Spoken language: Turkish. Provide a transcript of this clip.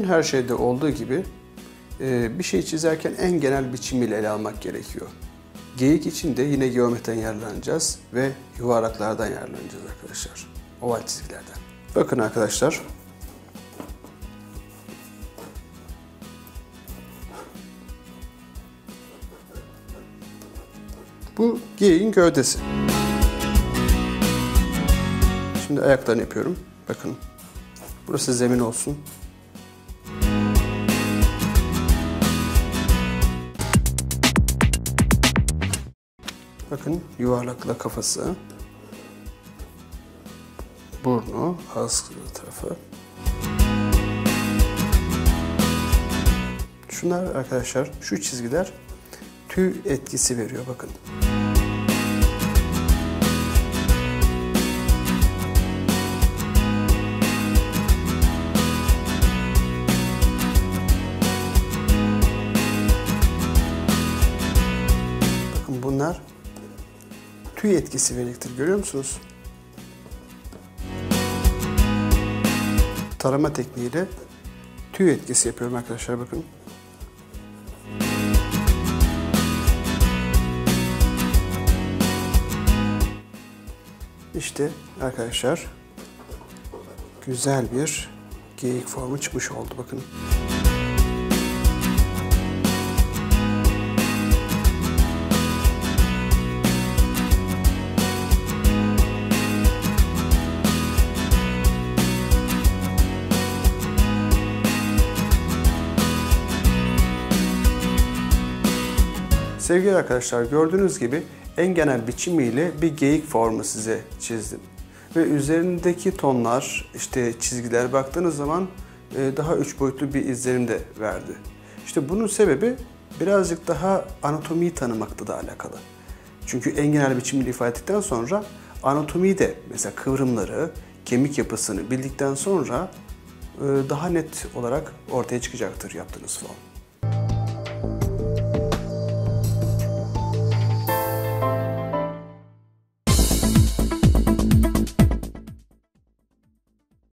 bütün her şeyde olduğu gibi e, bir şey çizerken en genel biçimiyle ele almak gerekiyor. Geyik için de yine geometriden yararlanacağız ve yuvarlaklardan yararlanacağız arkadaşlar. Oval çizgilerden. Bakın arkadaşlar. Bu geyiğin gövdesi. Şimdi ayaklarını yapıyorum. Bakın. Burası zemin olsun. Bakın yuvarlakla kafası. Burnu, ağız tarafı. Şunlar arkadaşlar, şu çizgiler tüy etkisi veriyor bakın. Bakın bunlar tüy etkisi verecektir. Görüyor musunuz? Tarama tekniğiyle tüy etkisi yapıyorum arkadaşlar bakın. İşte arkadaşlar güzel bir geyik formu çıkmış oldu bakın. Sevgili arkadaşlar gördüğünüz gibi en genel biçimiyle bir geyik formu size çizdim. Ve üzerindeki tonlar, işte çizgiler baktığınız zaman e, daha üç boyutlu bir izlenim de verdi. İşte bunun sebebi birazcık daha anatomiyi tanımakla da alakalı. Çünkü en genel biçimiyle ifade ettikten sonra anatomiyi de mesela kıvrımları, kemik yapısını bildikten sonra e, daha net olarak ortaya çıkacaktır yaptığınız form.